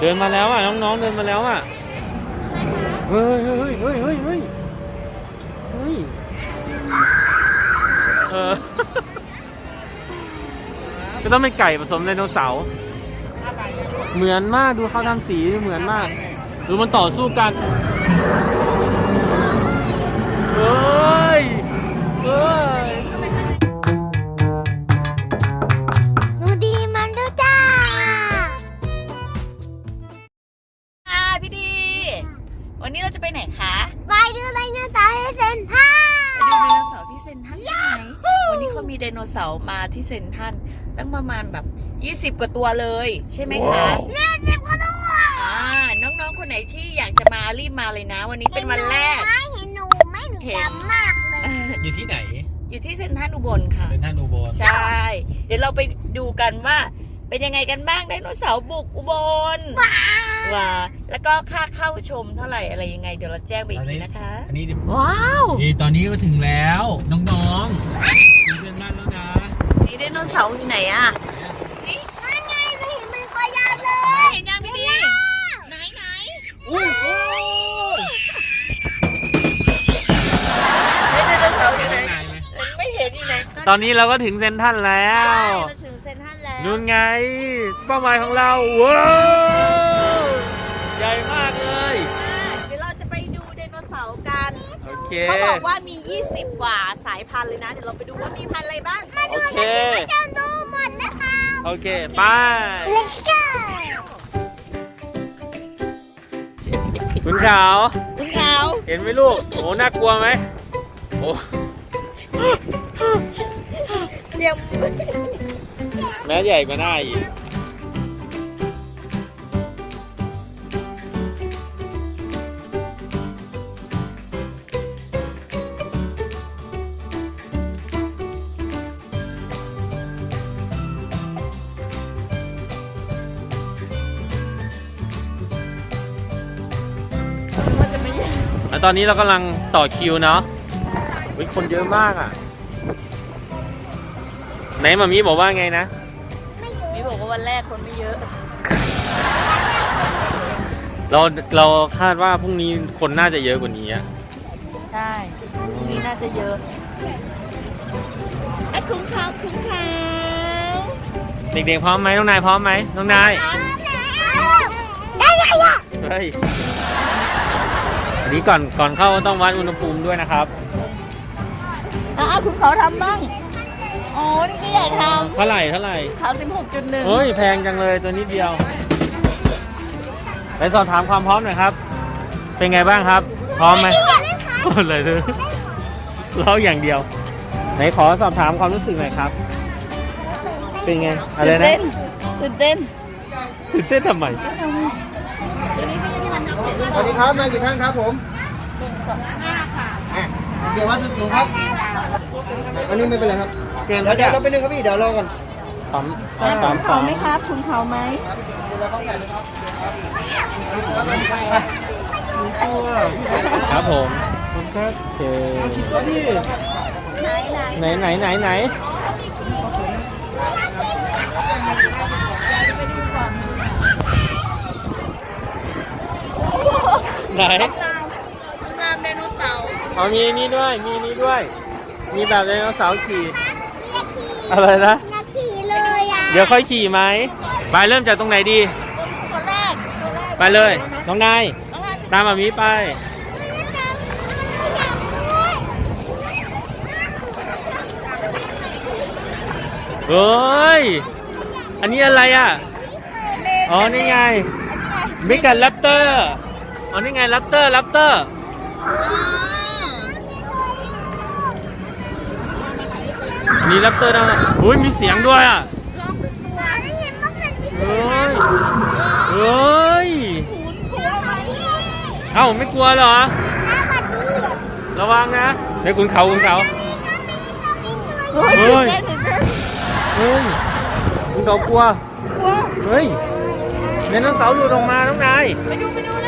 เดินมาแล้วอะน้องๆเดินมาแล้วอะเฮ้ยเฮ้ยเฮ้ยเฮ้ยเฮ้ยเฮ้ยเออก็ต้องเป็นไก่ผสมไดโนเสาร์เหมือนมากดูเขาทำสีเหมือนมาก ดูมันต่อสู้กันเฮ้ยเฮ้ย มาที่เซนทรันตั้งประมาณแบบ 20 กว่าตัวเลย ใช่ไหมคะเลือดเจ็บกว่าตัวอ่าน้องๆ คนไหนที่อยากจะมารีบมาเลยนะ วันนี้เป็นวันแรกไม่เห็นหนูไหม่หนูเห็นจำมากเลยอยู่ที่ไหนอยู่ที่เซนทรันอุบลค่ะ เป็นท่านอุบลใช่ เดี๋ยวเราไปดูกันว่า เป็นยังไงกันบ้างไดโนเสาร์บุกอุบลว้าแล้วก็ค่าเข้าชมเท่าไหร่อะไรยังไง เดี๋ยวเราแจ้งไปอีกทีนะคะ อันนี้ดิว้าว นี่ตอนนี้ก็ถึงแล้ว น้องๆมีเพื่อนบ้านแล้วนะ นี่ไดโนเสาร์อยู่ไหนอะนั่นไงไม่เห็นมันคอยาวเลยเห็นยังพี่ดีไหนไหนอุ้ยโอ้ยไดโนเสาร์อยู่ไหนไม่เห็นอยู่ไหนตอนนี้เราก็ถึงเซนทรันแล้วมาถึงเซนทรันแล้วนู่นไง เป้าหมายของเราว้าวใหญ่มากเลย เค เขาบอกว่ามี 20 กว่าสายพันธุ์เลยนะ เดี๋ยวเราไปดูว่ามีพันธุ์อะไรบ้างโอเค จะดูหมดนะคะ โอเค ไป Let's go คุณขาว คุณขาวเห็นไหมลูก โอ้น่ากลัวไหมโอ้เดี๋ยวแม้ใหญ่กว่าหน้าอีก แล้วตอนนี้เรากำลังต่อคิวเนาะวิคนเยอะมากอะ ไหนมามีบอกว่าไงนะนี่บอกว่าวันแรกคนไม่เยอะ เราเราคาดว่าพรุ่งนี้คนน่าจะเยอะกว่านี้อะใช่พรุ่งนี้น่าจะเยอะไอ้คุ้งขาวคุ้งขาวเด็กๆพร้อมไหมน้องนายพร้อมไหมน้องนายได้ไงอะเฮ้ย อันนี้ก่อนก่อนเข้าต้องวัดอุณหภูมิด้วยนะครับอะเอาคุ้งขาวทำบ้างอ๋อนี่ก็อยากทเท่าไหร่เท่าไหร่ำขาวสิบหกจุดหนึ่งเฮ้ยแพงจังเลยตัวนิดเดียวไปสอบถามความพร้อมหน่อยครับ เป็นไงบ้างครับ พร้อมไหมหมดเลยเลยเราอย่างเดียว ไหนขอสอบถามความรู้สึกหน่อยครับ เป็นไงอะไรนะตื่นเต้นตื่นเต้นทำไม สวัสดีครับมากี่ท่านครับผมอะเดี๋ยววัดสูงครับอันนี้ไม่เป็นไรครับเกินเดี๋แล้ยววเนี่เดี๋ยวยเราไปนึงครับพี่เดี๋ยวรอก่อนปั๊มปั๊มปั๊มเขาไหมครับคุณเขาไหมครับผมคุณครับโอเคไหนไหนไหนไหน ไหนรามไดโนเสาร์เอามีนี่ด้วย มีนี่ด้วย มีแบบไดโนเสาร์ขี่ อะไรนะ นาทีเลยอะเดี๋ยวค่อยขี่ไหม ไปเริ่มจากตรงไหนดี คนแรกไปเลย น้องนาย น้องอาตามมามีไป เฮ้ย อันนี้อะไรอะอ๋อ นี่ไง มิกันแรปเตอร์ อ๋อนี่ไงแรปเตอร์แรปเตอร์มีแรปเตอร์ด้วยนะอุ้ยมีเสียงด้วยอะร้องเป็นตัวได้เห็นบ้างไหมเฮ้ยเฮ้ยกลัวไหมเอ้าไม่กลัวเหรอ น่าบัดดูระวังนะเดี๋ยวคุณเขาคุณเขา เฮ้ยเฮ้ย ตื่นเต้นเฮ้ยคุณเขากลัวกลัวเฮ้ยไดโนเสาร์หลุดออกมาน้องนาย ไปดูไปดูแล้วไปดูไปดู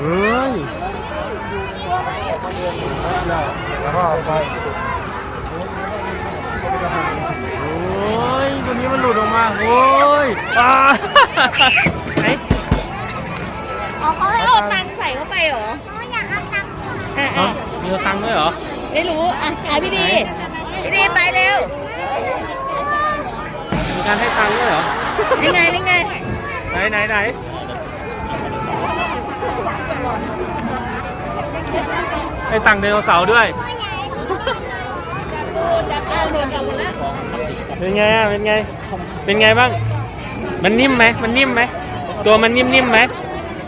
เฮ้ยแล้วก็เอาไปโอ้ยตัวนี้มันหลุดโอ้ยอ่าไหนอ๋อเขาให้เอาตังค์ใส่เข้าไปเหรอหนูอยากเอาตังค์อะเอ้าอะมีตังค์ด้วยเหรอ ไม่รู้ อะอะพี่ดี พี่ดีไปเร็วมี การให้ตังค์ด้วยเหรอ นี่ไงนี่ไงไหนไหนไหนให้ตังค์ไดโนเสาร์ด้วย เป็นไงอะเป็นไง เป็นไงบ้าง มันนิ่มไหม มันนิ่มไหม ตัวมันนิ่มๆไหม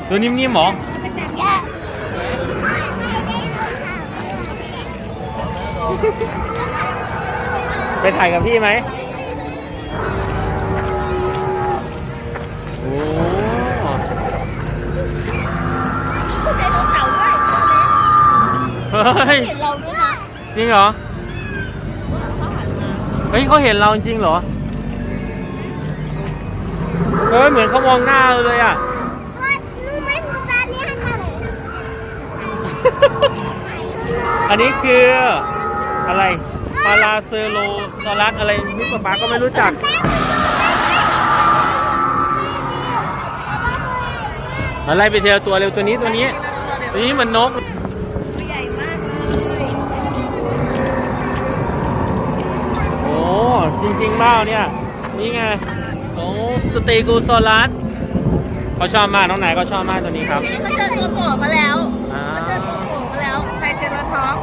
ตัวนิ่มๆหรอ ไปถ่ายกับพี่ไหมโอ้ ไดโนเสาร์ด้วย เฮ้ย เห็นเราด้วยนะจริงเหรอเฮ้ยเขาเห็นเราจริงเหรอ เฮ้ยเหมือนเขามองหน้าเราเลยอะ รู้ไหมหนูตาเนี่ยหันมาแบบนั้นอันนี้คืออะไรปาราเซโลซอรัสอะไรนี่ป๊าป๊าก็ไม่รู้จัก อะไรไปเทียวตัวเร็วตัวนี้ตัวนี้ ตัวนี้เหมันนก จริงๆเปล่าเนี่ย นี่ไงโอ้สเตโกซอรัสเขาชอบมากน้องไหนก็ชอบมากตัวนี้ครับ นี่เขาเจอตัวโปรดมาแล้วอ่าเขาเจอตัวโปรดมาแล้วไทเจลาท็อป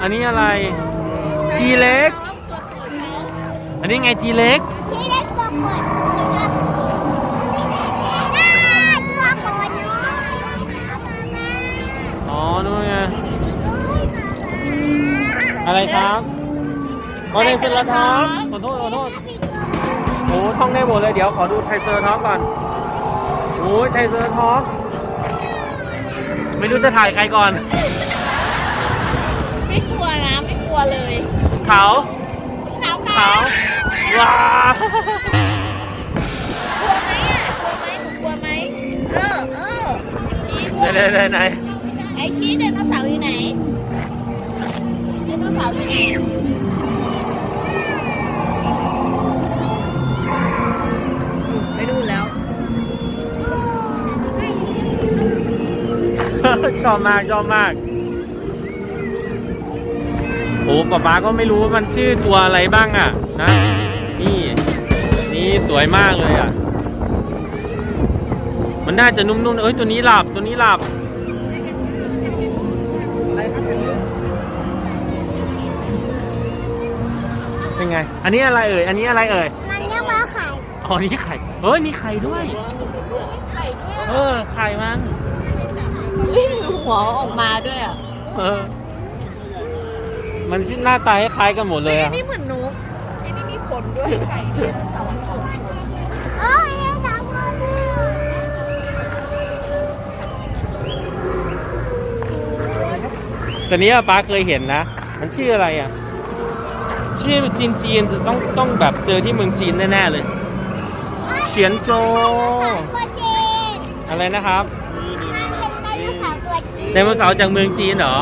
อันนี้อะไร ทีเล็ก ตัวโปรดเขาอันนี้ไงทีเล็ก ที่เล็กตัวก่อนกับอ่าตัวก่อนเนาะอ๋อนู่นไง อะไรครับโอไทเซอร์ท็อปข อโทษขอโทษโอ้ท่องได้หมดเลยเดี๋ยวขอดูไทเซอร์ท็อปก่อนโอ้ยไทเซอร์ท็อปไม่รู้จะถ่ายใครก่อน ไม่กลัวนะไม่กลัวเลยเขาขาวเขาขาวว้าวกลัวไหมอะกลัวไหมหนูกลัวไหมเออเออชี้ไหนไหนไหนไหนไอชี้ไดโนเสาร์อยู่ไหนไดโนเสาร์อยู่ไหน ชอบมากชอบมากโอ้ป๊าป๊าก็ไม่รู้ว่ามันชื่อตัวอะไรบ้างอะนะนี่ นี่สวยมากเลยอะ มันน่าจะนุ่มๆ เอ้ยตัวนี้หลับตัวนี้หลับเป็นไง อันนี้อะไรเอ่ย อันนี้อะไรเอ่ย มันเรียกว่าไข่ อ๋อ นี่ไข่ เฮ้ย มีไข่ด้วย เออ ไข่มัน เฮ้ยมีหัวออกมาด้วยอะเออ มันหน้าตาคล้ายๆกันหมดเลยไอ้อะนี่เหมือนนกไอ้นี่มีขนด้วยไข่ไดโนเสาร์เอ้ยยังสามคนเลยแต่นี้ป้าเคยเห็นนะ มันชื่ออะไรอะ ชื่อจีนจีนๆต้องต้องแบบเจอที่เมืองจีนแน่ๆเลยเฉียนโจตัวจีนอะไรนะครับมันเป็น ไดโนเสาร์ตัวจีนไดโนเสาร์จากเมืองจีนเหรอ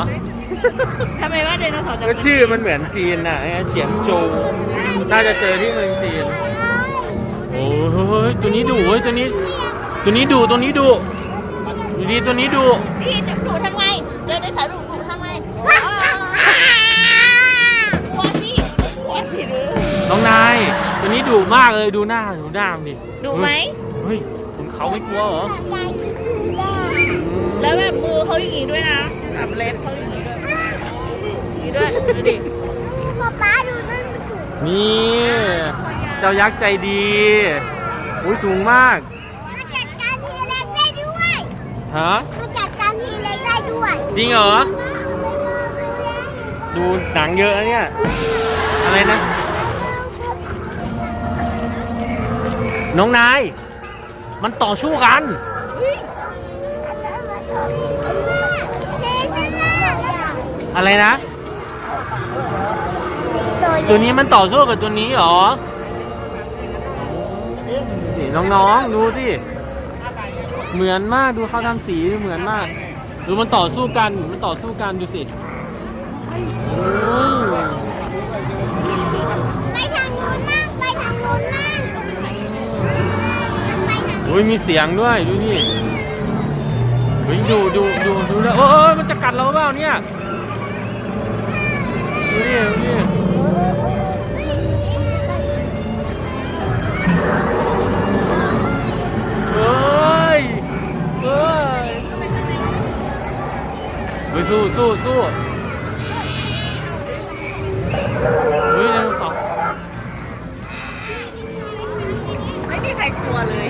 ทำไมว่าไดโนเสาร์จะก็ชื่อมันเหมือนจีนน่ะไอ้เฉียนโจน่าจะเจอที่เมืองจีน โอ้ยตัวนี้ดุเว้ยตัวนี้ ตัวนี้ดุตัวนี้ดุดูดีตัวนี้ดุพี่หนูทำไมเดินในสายหนูหนูทำไมกลัวสิกลัวสิหรือน้องนาย ตัวนี้ดุมากเลยดูหน้าดูหน้ามันดิดูไหมเฮ้ยขุนเขาไม่กลัวเหรอใจคือคือแดง แล้วแบบมือเขาอย่างงี้ด้วยนะแบบเล็บเขาอย่างงี้ด้วยอย่างงี้ด้วยดูดิป๊าป๊าดูนั่นมันสูงนี่ เจ้ายักษ์ใจดี อุ้ยสูงมาก มาจัดการทีเล็กได้ด้วยฮะ มาจัดการทีเล็กได้ด้วยจริงเหรอ ดูหนังเยอะนะเนี่ย อะไรนะ น้องนาย มันต่อสู้กัน เฮ้ยฉันน่ะ อะไรนะตัวตัวนี้มันต่อสู้กับตัวนี้เหรอนี่น้องๆดูสิเหมือนมากดูเขาทำสีเหมือนมาก ดูมันต่อสู้กันมันต่อสู้กันดูสิโอ้ยไปทางนู้นมั่งไปทางนู้นมั่งไหนอุ้ยมีเสียงด้วยดูนี่เฮ้ยดูดูดูดูนะโอ้ยมันจะกัดเราเปล่าเนี่ย ดูนี่ดูนี่เฮ้ยเฮ้ยเฮ้ยสู้สู้สู้เฮ้ยไดโนเสาร์ไม่มีใครกลัวเลย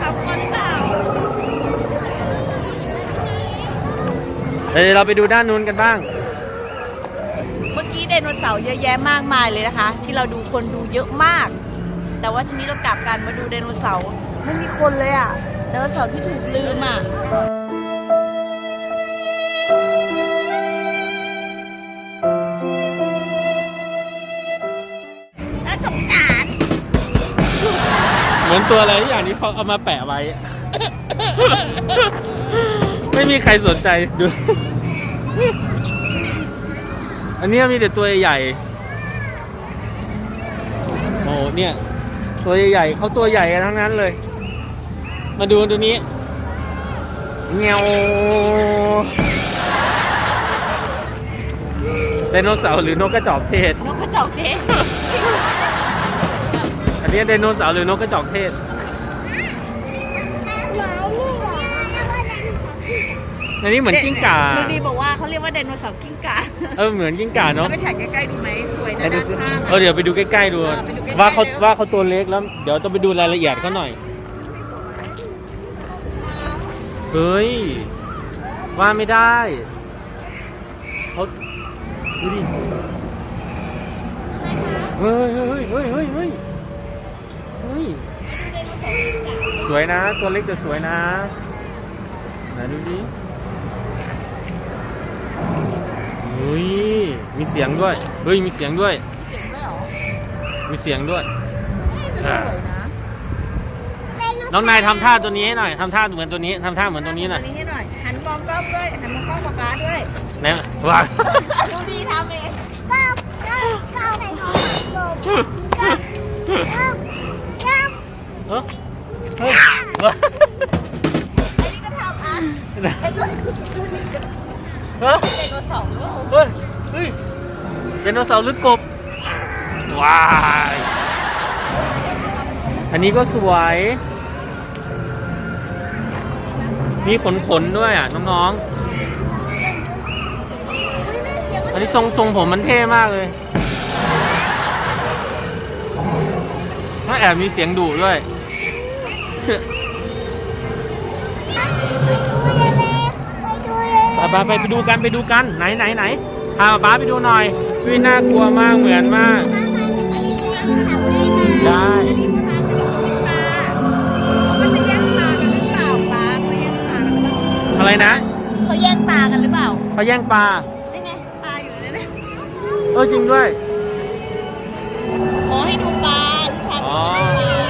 ขับคนเปล่าเดี๋ยวเราไปดูด้านนู้นกันบ้าง เสาร์เยอะแยะมากมายเลยนะคะ ที่เราดูคนดูเยอะมาก แต่ว่าทีนี้เรากลับกันมาดูไดโนเสาร์ไม่มีคนเลยอะไดโนเสาร์ที่ถูกลืมอะน่าสงสารเหมือนตัวอะไรอย่างนี้เขาเอามาแปะไว้ ไม่มีใครสนใจดู อันเนี้ยมีแต่ตัวใหญ่โอ้โหเนี่ย ตัวใหญ่ๆเขาตัวใหญ่กันทั้งนั้นเลย มาดูตัวนี้เงวไดโนเสาร์หรือนกกระจอกเทศนกกระจอกเทศ อันนี้ไดโนเสาร์หรือนกกระจอกเทศ อันนี้เหมือนกิ้งก่าดูดีบอกว่าเขาเรียกว่าไดโนเสาร์กิ้งก่าเออเหมือนกิ้งก่าเนาะไปถ่ายใกล้ๆดูไหมสวยนะไปดูด้านสิข้างเออเดี๋ยวไปดูใกล้ๆดูเออไปดูใกล้ๆว่าเขาเร็วว่าเขาตัวเล็กแล้ว เดี๋ยวต้องไปดูรายละเอียดเขาหน่อย เฮ้ย ว่าไม่ได้เขาดูดิเฮ้ยเฮ้ยเฮ้ยเฮ้ยเฮ้ยเฮ้ยสวยนะ ตัวเล็กแต่สวยนะไหนดูดิเฮ้ย มีเสียงด้วย เฮ้ย มีเสียงด้วย มีเสียงด้วยเหรอมีเสียงด้วยจะสวยนะน้องนายทำท่าตัวนี้ให้หน่อยทำท่าเหมือนตัวนี้ทำท่าเหมือนตัวนี้หน่อยอันนี้ให้หน่อย หันมองกล้องด้วย หันมองกล้องปากกาด้วย ไหนว่าดูดีทำเอง โนเสาร์หรือกบว้ายอันนี้ก็สวย มีขนขนๆด้วยอะ น้องๆ อันนี้ทรงทรงผมมันเท่มากเลยถ้าแอบมีเสียงดุด้วยเชื่อไปดูเลยไปไปไปดูกันไปดูกันไหนไหนไหนพาป๊าไปดูหน่อย วิน่ากลัวมากเหมือนมาก ได้มันจะแย่งปลากันหรือเปล่าปลาเขาแย่งปลากันหรือเปล่าอะไรนะเขาแย่งปลากันหรือเปล่าเขาแย่งปลานี่ไงปลาอยู่ในนั้นเออจริงด้วยขอให้ดูปลาลูกชายบอกให้ดูปลา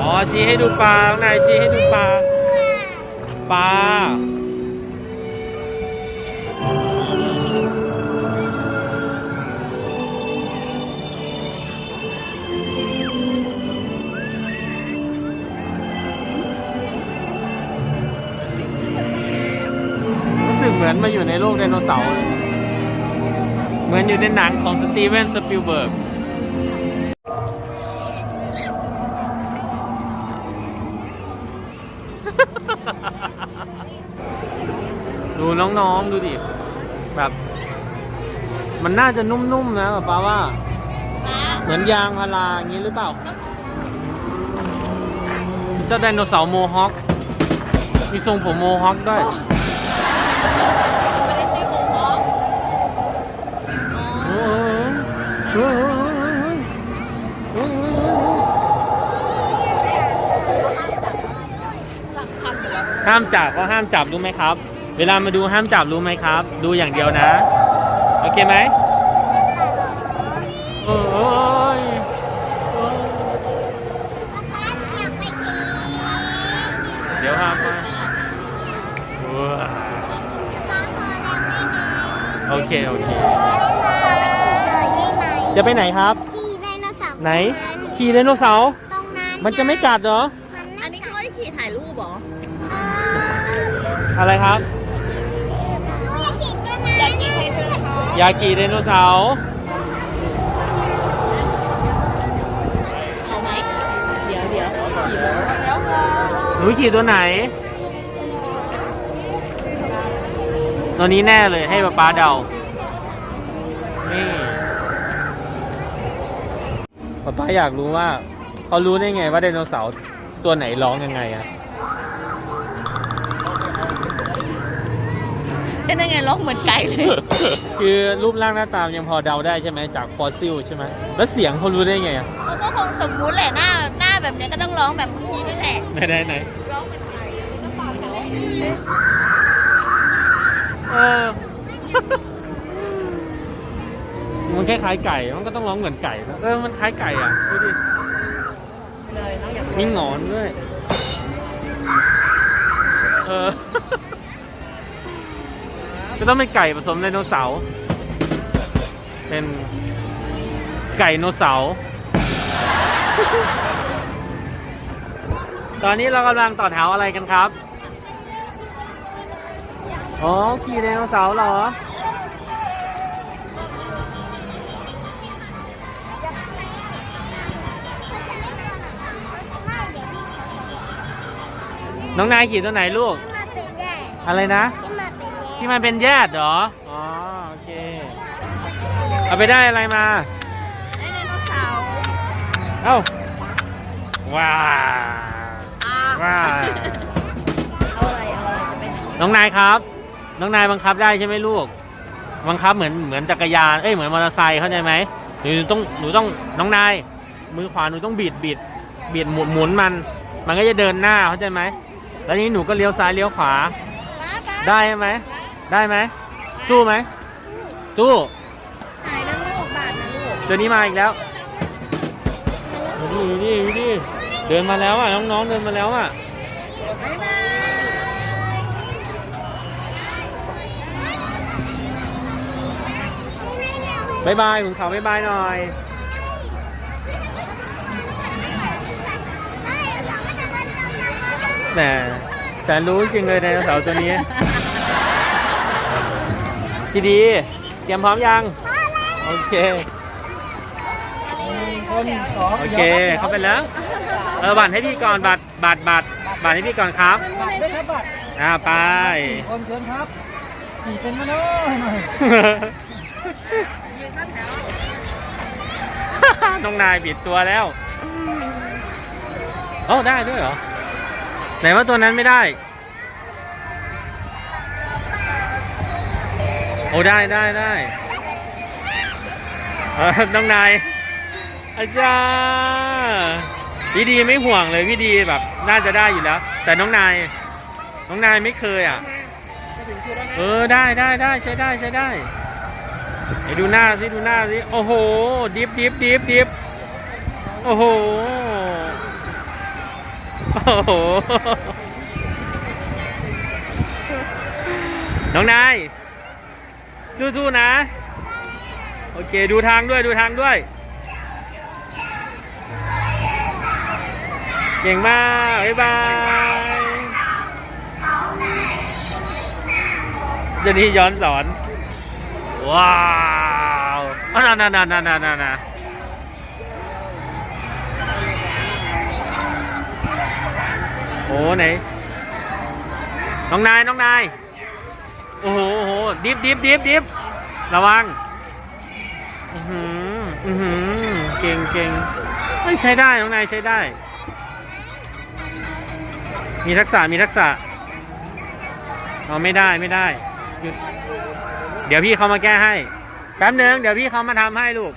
อ๋อชี้ให้ดูปลาข้างในชี้ให้ดูปลาปลา เหมือนมาอยู่ในโลกไดโนเสาร์เลยเหมือนอยู่ในหนังของสตีเวนสปิลเบิร์กดูน้องๆ ดูดิ แบบ มันน่าจะนุ่มๆ นะป้าว่า เหมือนยางพาราอย่างนี้หรือเปล่า เจ้าไดโนเสาร์โมฮอค มีทรงผมโมฮอคด้วย ห้ามจับเขาห้ามจับรู้ไหมครับ เวลามาดูห้ามจับรู้ไหมครับ ดูอย่างเดียวนะ โอเคไหมเดี๋ยวห้ามมา โอเค โอเค จะไปไหนครับ ขี่ไดโนเสาร์ไหน ขี่ไดโนเสาร์ ตรงนั้นมันจะไม่กัดเหรอ อันนี้ช่วยขี่ถ่ายรูปเหรออะไรครับอยากขี่ไดโนเสาร์เอาไหมเดี๋ยวเดี๋ยวขี่หนูขี่ตัวไหน ตัวนี้แน่เลยให้ป๊าป๊าเดา นี่ป๊าป๊าอยากรู้ว่าเขารู้ได้ไงว่าไดโนเสาร์ตัวไหนร้องยังไงอะเป็นยังไงร้องเหมือนไก่เลย คือรูปร่างหน้าตามยังพอเดาได้ใช่ไหมจากฟอสซิลใช่ไหมแล้วเสียงเขารู้ได้ไงอะเขาก็คงสมมุติแหละหน้าหน้าแบบเนี้ยก็ต้องร้องแบบเมื่อกี้นั่นแหละไหนไหนไหนร้องเหมือนไก่แล้วก็ปากร้อง เออ มันคล้ายๆไก่ มันก็ต้องร้องเหมือนไก่นะเออ มันคล้ายไก่อะดูดิเลยน้องอยากมีหงอนด้วย เออก็ต้องเป็นไก่ผสมไดโนเสาร์ เป็นไก่โนเสาร์ ตอนนี้เรากำลังต่อแถวอะไรกันครับ อ๋อ ขี่ไดโนเสาร์เหรอ น้องนายขี่ตัวไหนลูก ที่มาเป็นแย่อะไรนะ ที่มาเป็นแย่ที่มันเป็นแยดเหรอ อ๋อ โอเค เอาไปได้อะไรมา ไดโนเสาร์เอ้า ว้าอะว้าเอาอะไร เอาอะไรจะเป็น น้องนายครับ น้องนายบังคับได้ใช่ไหมลูก บังคับเหมือนเหมือนจักรยาน เอ้ยเหมือนมอเตอร์ไซค์เข้าใจไหมหนูต้องหนูต้องน้องนาย มือขวาหนูต้องบิดบิดบิดหมุนหมุนมัน มันก็จะเดินหน้าเข้าใจไหมแล้วนี้หนูก็เลี้ยวซ้ายเลี้ยวขวาป้าป้าได้ไหมได้ไหมสู้ไหมสู้หายแล้วลูกบาทนะลูกตัวนี้มาอีกแล้วดูดิดูดิดูดิเดินมาแล้วอะน้องๆเดินมาแล้วอะบ๊ายบาย บายบายขุนเขาบายบายหน่อย แหมแสนรู้จริงเลยไดโนเสาร์ตัวนี้พี่ดี เตรียมพร้อมยัง โอเค คนสองโอเค เข้าไปแล้ว เออบัตรให้พี่ก่อนบัตรบัตรบัตรบัตรให้พี่ก่อนครับ บัตรด้วยครับบัตรอ่าไปคนเชิญครับขี่เป็นมาเนาะหน่อย น้องนายบิดตัวแล้วโอ้ได้ด้วยเหรอ ไหนว่าตัวนั้นไม่ได้ โอ้ได้ได้ได้เออน้องนายอาจารย์พี่ดีไม่ห่วงเลยพี่ดีแบบ น่าจะได้อยู่แล้ว แต่น้องนาย น้องนายไม่เคยอะเออได้ได้ได้ใช้ได้ใช้ได้ ไหนดูหน้าสิดูหน้าสิโอ้โห ดิฟดิฟดิฟดิฟโอ้โห โอ้โห น้องนาย สู้ๆนะ โอเค ดูทางด้วย ดูทางด้วย เก่งมาก บ๊ายบายเดี๋ยวนี้ย้อนสอน ว้าวอะน่าน่าน่าน่าน่าน่นโอ้ไหน น้องนาย น้องนาย โอ้โหโอ้โหดิฟดิฟดิฟดิฟระวัง อือหือ อือหือ เก่งเก่งเฮ้ยใช้ได้ น้องนายใช้ได้ มีทักษะ มีทักษะเอาไม่ได้ ไม่ได้ หยุด เดี๋ยวพี่เขามาแก้ให้ แป๊บนึงเดี๋ยวพี่เขามาทำให้ลูก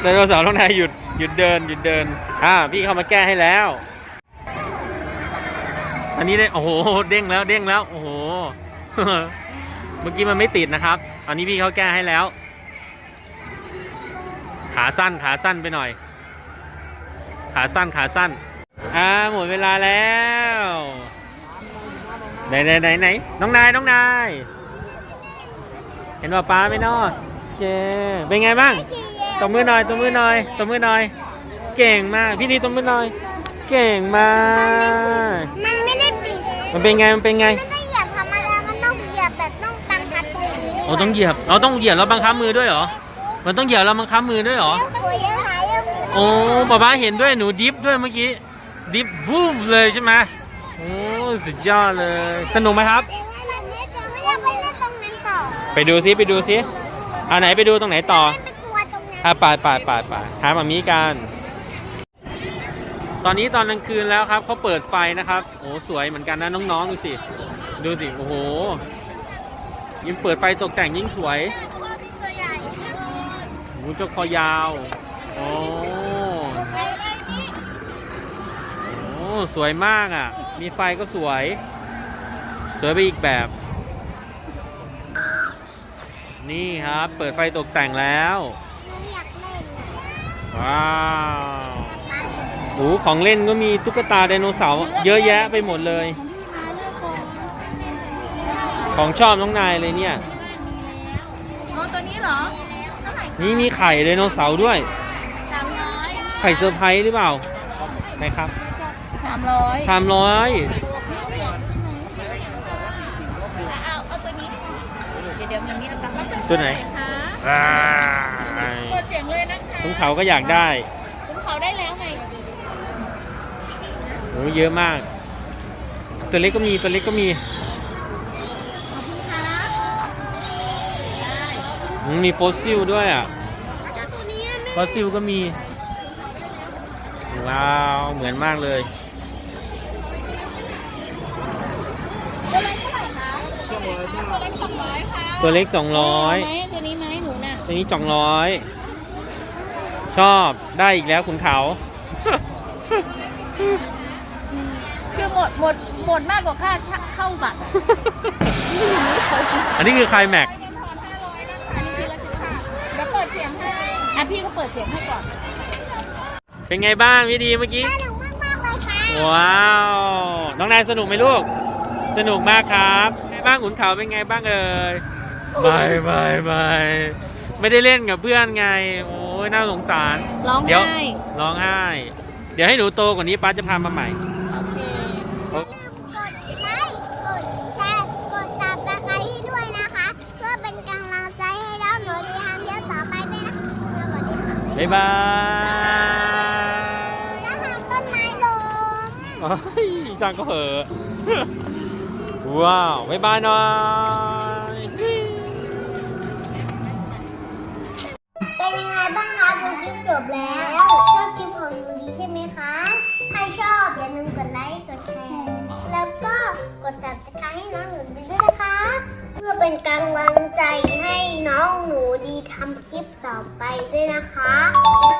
ไดโนเสาร์น้องนายหยุดหยุดเดินหยุดเดิน อ่า พี่เขามาแก้ให้แล้ว อันนี้ได้โอ้โหเด้งแล้วเด้งแล้ว โอ้โห เมื่อกี้มันไม่ติดนะครับ อันนี้พี่เขาแก้ให้แล้ว ขาสั้นขาสั้นไปหน่อย ขาสั้นขาสั้น อ่าหมดเวลาแล้ว ไหนไหนไหนไหนน้องนายน้องนาย เห็นว่าป้าไหมเนาะเจเป็นไงบ้างตบมือหน่อยตบมือหน่อยตบมือหน่อย เก่งมากพี่นี่ตบมือหน่อย เก่งมาก มันไม่ได้ปิดมันเป็นไงมันเป็นไงไม่ได้เหยียบธรรมดามันต้องเหยียบแบบต้องตังคัดตรงนี้เราต้องเหยียบเราต้องเหยียบแล้วบังคับมือด้วยเหรอมันต้องเหยียบแล้วบังคับมือด้วยเหรอตัวเยอะหายเยอะโอ้ป๊าป๊าเห็นด้วยหนูดิฟด้วยเมื่อกี้ดิฟวูฟเลยใช่ไหมโอ้ สุดยอดเลย สนุกไหมครับ ไปดูซิไปดูซิเอาไหนไปดูตรงไหนต่อเล่นเป็นตัวตรงนั้นอะไปไปไปไปหามามีกัน ตอนนี้ตอนกลางคืนแล้วครับเขาเปิดไฟนะครับ โอ้สวยเหมือนกันนะน้องๆดูสิ ดูสิ โอ้โห ยิ่งเปิดไฟตกแต่งยิ่งสวยหมูเจ้าคอยาวโอ้โอ้สวยมากอะ มีไฟก็สวย สวยไปอีกแบบ นี่ครับ เปิดไฟตกแต่งแล้วหนูอยากเล่นว้าวโอ้ของเล่นก็มีตุ๊กตาไดโนเสาร์เยอะแยะไปหมดเลย ของชอบน้องนายเลยเนี่ยอ๋อตัวนี้เหรอนี่มีไข่ไดโนเสาร์ด้วย สามร้อยไข่เซอร์ไพรส์หรือเปล่าไหนครับ สามร้อยสามร้อยเอาเอาตัวนี้เดี๋ยวเดี๋ยวมีมีนะคะตัวไหนคะอ่าเปิดเสียงเลยนะคะคุณเขาก็อยากได้คุณเขาได้แล้วไงโอ้เยอะมาก ตัวเล็กก็มีตัวเล็กก็มีขอบคุณค่ะได้อืมมีโฟสซิลด้วยอะตัวนี้ฟอสซิลก็มี ว้าวเหมือนมากเลยตัวเล็กเท่าไหร่คะตัวเล็กสองร้อยเาไหมตัวนี้ไหมหนูน่ะตัวนี้สองร้อยชอบได้อีกแล้วคุณเขาคือหมดหมดหมดมากกว่าค่าเช่าเข้าบัตรอะอันนี้คือไคลแม็กอันนี้คือราชการเดี๋ยวเปิดเสียงให้อะพี่เขาเปิดเสียงให้ก่อน เป็นไงบ้างพี่ดีเมื่อกี้ สนุกมากๆเลยค่ะว้าว น้องนายสนุกไหมลูก สนุกมากครับไงบ้างขุนเขาเป็นไงบ้างเอ่ยไม่ไม่ไม่ไม่ได้เล่นกับเพื่อนไง โอ้ยน่าสงสาร ร้องเดี๋ยวไห้ ร้องไห้ เดี๋ยวให้หนูโตกว่านี้ป้าจะพามาใหม่ โอเค อย่าลืมกดไลค์ กดแชร์ กดซับสไครต์ให้ด้วยนะคะ เพื่อเป็นกำลังใจให้เราหนูดีทำเยอะต่อไปด้วยนะสวัสดีค่ะ บ๊ายบาย มโอ้ยจังก็เหอะว้าวบ๊ายบายหน่อยเป็นยังไงบ้างคะดูคลิปจบแล้ว ชอบคลิปของหนูดีใช่ไหมคะ ถ้าชอบอย่าลืมกดไลค์กดแชร์ แล้วก็กด subscribe ให้น้องหนูดีด้วยนะคะ เพื่อเป็นกำลังใจให้น้องหนูดีทำคลิปต่อไปด้วยนะคะ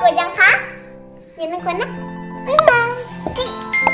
กดยังคะอย่าลืมกดนะบ๊ายบาย